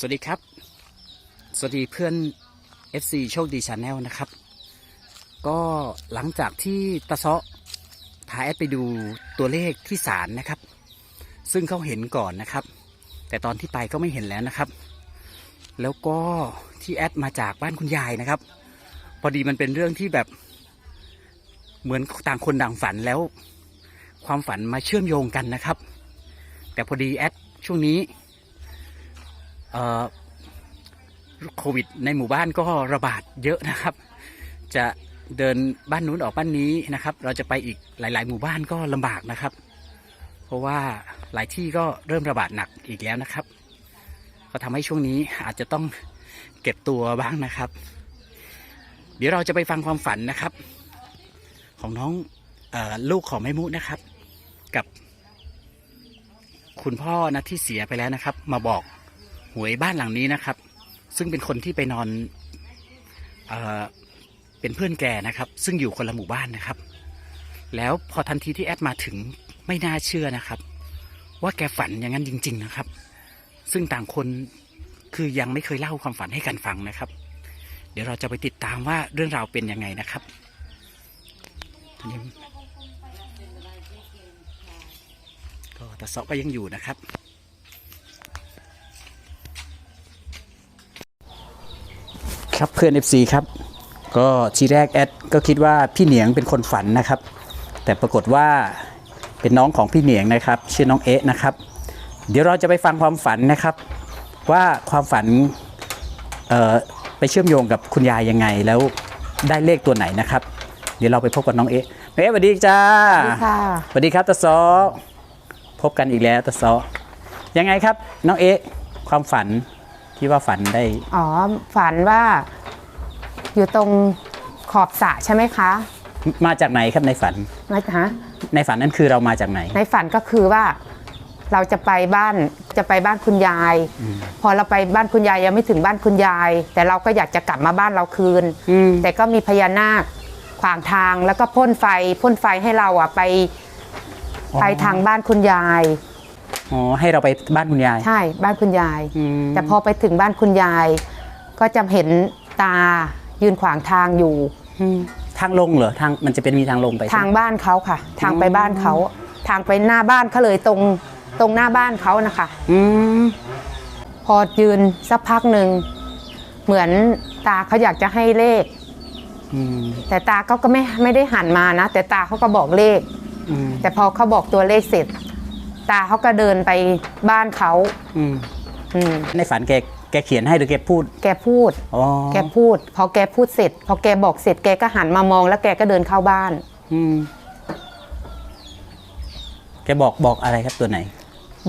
สวัสดีครับ สวัสดีเพื่อน FC โชคดีชาแนลนะครับ ก็หลังจากที่ตะเซาะพาแอดไปดูตัวเลขที่ศาลนะครับ ซึ่งเขาเห็นก่อนนะครับ แต่ตอนที่ไปก็ไม่เห็นแล้วนะครับ แล้วก็ที่แอดมาจากบ้านคุณยายนะครับ พอดีมันเป็นเรื่องที่แบบเหมือนต่างคนต่างฝันแล้ว ความฝันมาเชื่อมโยงกันนะครับ แต่พอดีแอดช่วงนี้ โควิดในหมู่บ้านก็ระบาดเยอะนะครับ จะเดินบ้านนู้นออกบ้านนี้นะครับ เราจะไปอีกหลาย ๆ หมู่บ้านก็ลำบากนะครับ เพราะว่าหลายที่ก็เริ่มระบาดหนักอีกแล้วนะครับ ก็ทำให้ช่วงนี้อาจจะต้องเก็บตัวบ้างนะครับ เดี๋ยวเราจะไปฟังความฝันนะครับ ของน้องออลูกของแม่มุนะครับ กับคุณพ่อนะที่เสียไปแล้วนะครับ มาบอก วยบ้านหลังนี้นะครับ ซึ่งเป็นคนที่ไปนอนเอเป็นเพื่อนแกนะครับ ซึ่งอยู่คนละหมู่บ้านนะครับ แล้วพอทันทีที่แอดมาถึงไม่น่าเชื่อนะครับ ว่าแกฝันอย่างนั้นจริง ๆนะครับ ซึ่งต่างคนคือยังไม่เคยเล่าความฝันให้กันฟังนะครับ เดี๋ยวเราจะไปติดตามว่าเรื่องราวเป็นยังไงนะครับก็ตะเซาะก็ยังอยู่นะครับ ครับเพื่อน FC ครับ ก็ทีแรกแอดก็คิดว่าพี่เหนียงเป็นคนฝันนะครับ แต่ปรากฏว่าเป็นน้องของพี่เหนียงนะครับชื่อน้องเอ๊ะนะครับ เดี๋ยวเราจะไปฟังความฝันนะครับ ว่าความฝันเอ่อไปเชื่อมโยงกับคุณยายยังไงแล้วได้เลขตัวไหนนะครับ เดี๋ยวเราไปพบกับน้องเอ๊ะเอ๊ะสวัสดีจ้าสวัสดีค่ะสวัสดีครับตะซอพบกันอีกแล้วตะซอยังไงครับ น้องเอ๊ะความฝัน ที่ว่าฝันได้ อ๋อ ฝันว่าอยู่ตรงขอบสระใช่ไหมคะ มาจากไหนครับในฝันนะฮะในฝันนั้นคือเรามาจากไหน ในฝันก็คือว่าเราจะไปบ้านจะไปบ้านคุณยาย พอเราไปบ้านคุณยายยังไม่ถึงบ้านคุณยาย แต่เราก็อยากจะกลับมาบ้านเราคืนอืมแต่ก็มีพญานาคขวางทางแล้วก็พ่นไฟพ่นไฟให้เราอะไป ไปทางบ้านคุณยาย อ๋อให้เราไปบ้านคุณยาย ใช่บ้านคุณยาย อืมแต่พอไปถึงบ้านคุณยาย ก็จะเห็นตายืนขวางทางอยู่อืมทางลงเหรอทางมันจะเป็นมีทางลงไปใช่ทางไหมบ้านเขาค่ะ ทางไปบ้านเขาทางไปหน้าบ้านเขาเลยตรงตรงหน้าบ้านเขานะคะ อืมพอยืนสักพักหนึ่งเหมือนตาเขาอยากจะให้เลข อืมแต่ตาเขาก็ไม่ไม่ได้หันมานะ แต่ตาเขาก็บอกเลข อืมแต่พอเขาบอกตัวเลขเสร็จ ตาเขาก็เดินไปบ้านเขาอืมอืมในฝันแกแกเขียนให้หรือแกพูด แกพูด อ๋อแกพูด พอแกพูดเสร็จ พอแกบอกเสร็จแกก็หันมามองแล้วแกก็เดินเข้าบ้าน อืมแกบอกบอกอะไรครับตัวไหน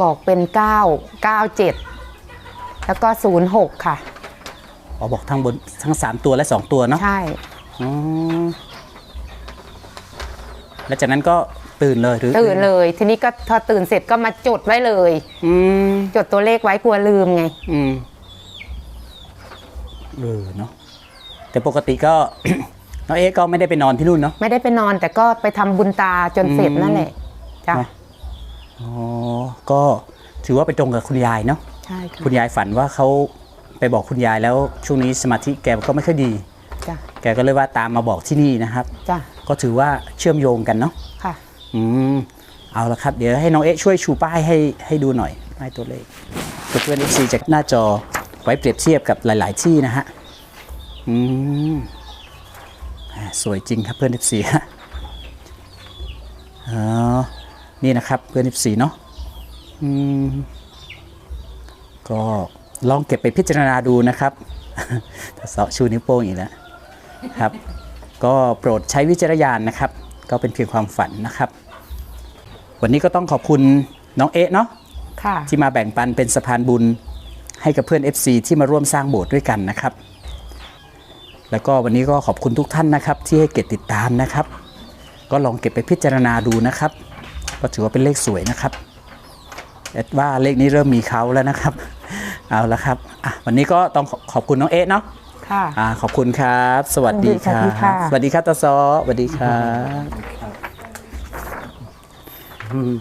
บอกเป็น9 97แล้วก็06ค่ะ อ๋อบอกทั้งบนทั้งสามตัวและสองตัวเนาะใช่อ๋อแล้วจากนั้นก็ ตื่นเลยหรือตื่นเลย ทีนี้ก็พอตื่นเสร็จก็มาจดไว้เลยอืมจดตัวเลขไว้กลัวลืมไง อืมเออเนาะแต่ปกติก็ น้องเอ๊ะก็ไม่ได้ไปนอนที่นู่นเนาะ ไม่ได้ไปนอนแต่ก็ไปทำบุญตาจนเสร็จนั่นแหละจ้ะเนอะอ๋อก็ถือว่าไปตรงกับคุณยายเนาะใช่ค่ะคุณยายฝันว่าเขาไปบอกคุณยายแล้วช่วงนี้สมาธิแกก็ไม่ค่อยดี จ้ะแกก็เลยว่าตามมาบอกที่นี่นะครับ จ้ะก็ถือว่าเชื่อมโยงกันเนาะค่ะ อืมเอาละครับ เดี๋ยวให้น้องเอ๊ะช่วยชูป้ายให้ให้ดูหน่อยป้ายตัวเลขเพื่อนเอฟซีจากหน้าจอไว้เปรียบเทียบกับหลาย ๆ ที่นะฮะอืมสวยจริงครับเพื่อนเอฟซีฮะอ๋อนี่นะครับเพื่อนเอฟซีเนาะอืมก็ลองเก็บไปพิจารณาดูนะครับเสาะชูนิ้วโป้งอีกแล้วครับ ก็โปรดใช้วิจารณญาณนะครับ ก็เป็นเพียงความฝันนะครับ วันนี้ก็ต้องขอบคุณน้องเอ๊ะเนาะค่ะที่มาแบ่งปันเป็นสะพานบุญให้กับเพื่อน FC ที่มาร่วมสร้างโบสถ์ด้วยกันนะครับ แล้วก็วันนี้ก็ขอบคุณทุกท่านนะครับ ที่ให้เกียรติติดตามนะครับ ก็ลองเก็บไปพิจารณาดูนะครับ ก็ถือว่าเป็นเลขสวยนะครับแอดว่าเลขนี้เริ่มมีเขาแล้วนะครับ เอาละครับอะวันนี้ก็ต้องขอขอบคุณน้องเอ๊ะเนาะ ค่ะ อ่าขอบคุณครับ สวัสดีคสวัรัสดีค่ะบสวัสดีครับตาซอสวัสดีครับอืม